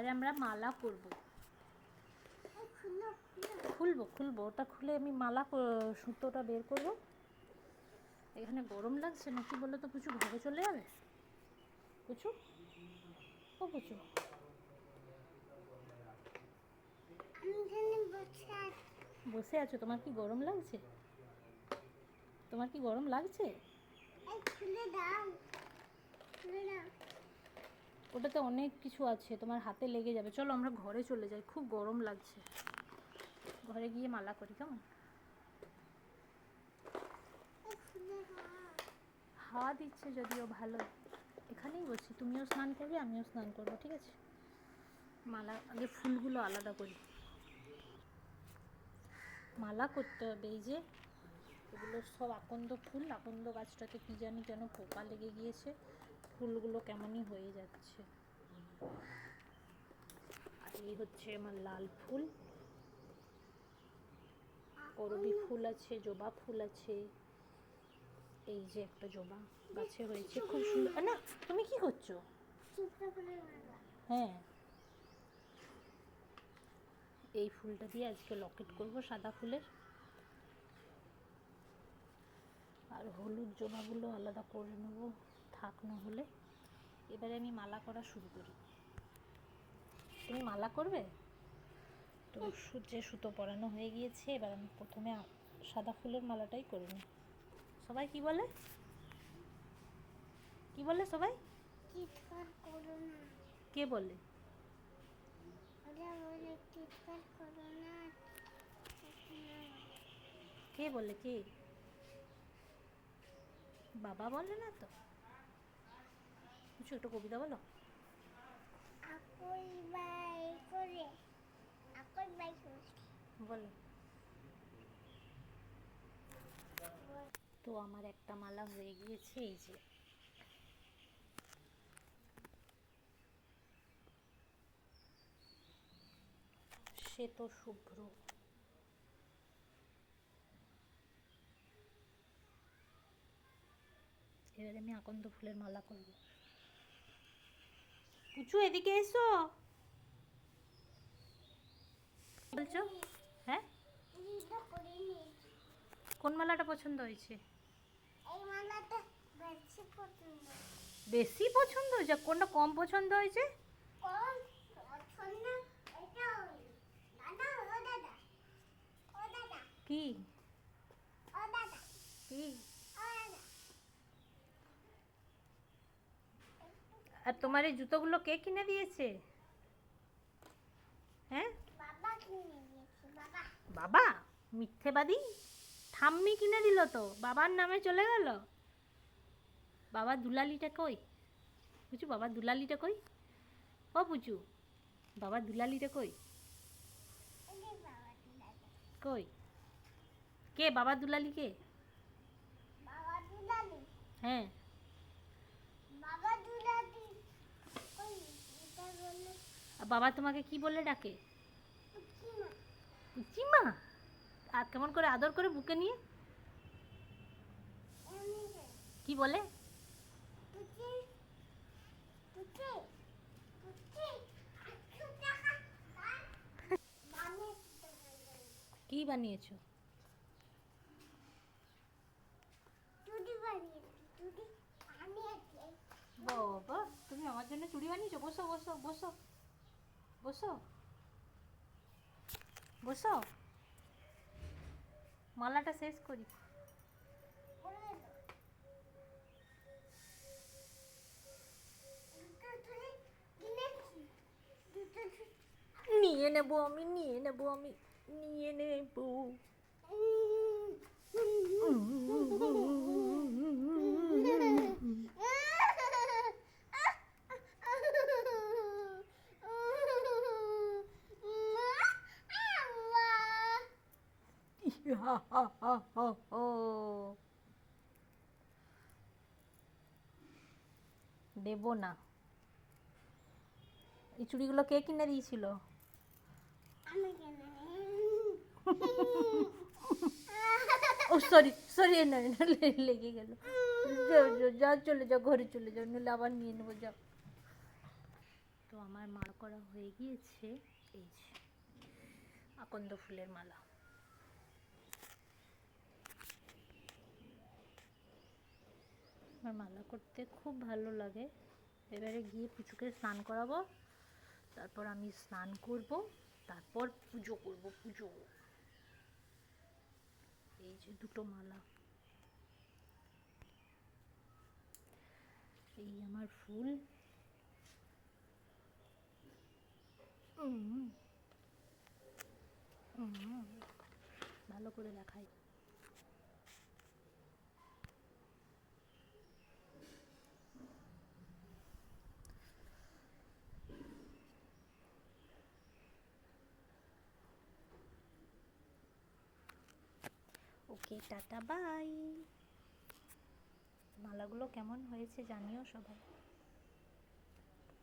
এবারে আমরা মালা করব। খুলবো খুলবো, ওটা খুলে আমি মালা সুতোটা বের করব। এখানে গরম লাগছে নাকি বলে তো, পুচু ঘরে চলে যাবে? পুচু? ও পুচু। বসে আছো, তোমার কি গরম লাগছে? তোমার কি গরম লাগছে? ওটাতে অনেক কিছু আছে, তোমার হাতে লেগে যাবে। চলো আমরা ঘরে চলে যাই, খুব গরম লাগছে। ঘরে গিয়ে মালা করি, কেমন? হাওয়া দিচ্ছে যদিও ভালো। এখানেই বসি, তুমিও স্নান করবে, আমিও স্নান করব, ঠিক আছে? মালা, আগে ফুলগুলো আলাদা করি। মালা করতে হবে, এই যে, এগুলো সব আকন্দ ফুল, আকন্দ গাছটাতে কি জানি কেন পোকা লেগে গিয়েছে। ফুলগুলো কেমনই হয়ে যাচ্ছে। আর এই হচ্ছে আমার লাল ফুল। করবি ফুল আছে, জবা ফুল আছে। এই যে একটা জবা গাছে হয়েছে, খুব সুন্দর। না, তুমি কি করছ? হ্যাঁ। এই ফুলটা দিয়ে আজকে লকেট করব সাদা ফুলের। আর হলুদ জবাগুলো আলাদা করে নেব। থাক না হলে এবারে আমি মালা করা শুরু করি। তুমি মালা করবে? তো সূর্যে সুতো পরানো হয়ে গিয়েছে এবার আমি প্রথমে সাদা ফুলের মালাটাই করে নিই। সবাই কি বলে? কি বলে সবাই? কে বলে? কে বলে? কে? বাবা বলে না তো? কিছু একটা কবিতা বলো। বলো। তো আমার একটা মালা হয়ে গিয়েছে এই যে। সে তো শুভ্র। এবারে আমি আকন্দ ফুলের মালা করব। পুচু এদিকে এসো। বলছো? হ্যাঁ? কোন মালাটা পছন্দ হয়েছে? এই মালাটা বেশি পছন্দ। বেশি পছন্দ হয়েছে? কোনটা কম পছন্দ হয়েছে? কোন পছন্দ? এটা ওই দাদা ও দাদা। ও দাদা। কি ও দাদা কি ও দাদা আর তোমার এই জুতোগুলো কে কিনে দিয়েছে? হ্যাঁ? বাবা মিথ্যেবাদী? ঠাম্মি কিনে দিল তো বাবার নামে চলে গেল? বাবা দুলালিটা কই? বুঝু বাবা দুলালিটা কই? ও বুঝু বাবা দুলালিটা কই? কই কে বাবা দুলালি। কে বাবা দুলালি। হ্যাঁ বাবা দুলালি ওই এটা বলে আর বাবা তোমাকে কি বলে ডাকে? পুচিমা আর কেমন করে আদর করে বুকে নিয়ে? কি বলে? কি বানিয়েছি। বাবা তুমি আমার জন্য চুড়ি বানিয়েছো? বসো বসো বসো। বসো। বসো। মালাটা শেষ করি। নিয়ে দাও আমি নিয়ে নেব আমি নিয়ে নেব। আমি নিয়ে নেব আমি নিয়ে নেব দেবো না। এই চুড়িগুলো কে কিনে দিয়েছিল? আমি ও সরি সরি না না, লে- লেগে গেল। যাও যাও, যাও চলে যাও ঘরে চলে যাও নাহলে আবার নিয়ে নেব যাও। তো আমার মালা করা হয়ে গিয়েছে এই যে আকন্দ ফুলের মালা। আমার মালা করতে খুব ভালো লাগে। এবারে গিয়ে পুচুকে স্নান করাবো। তারপর আমি স্নান করব। তারপর পুজো করব, পুজো। এই যে দুটো মালা। এই আমার ফুল। ভালো করে দেখাই। Okay tata bye. মালাগুলো কেমন হয়েছে জানিও সবাই।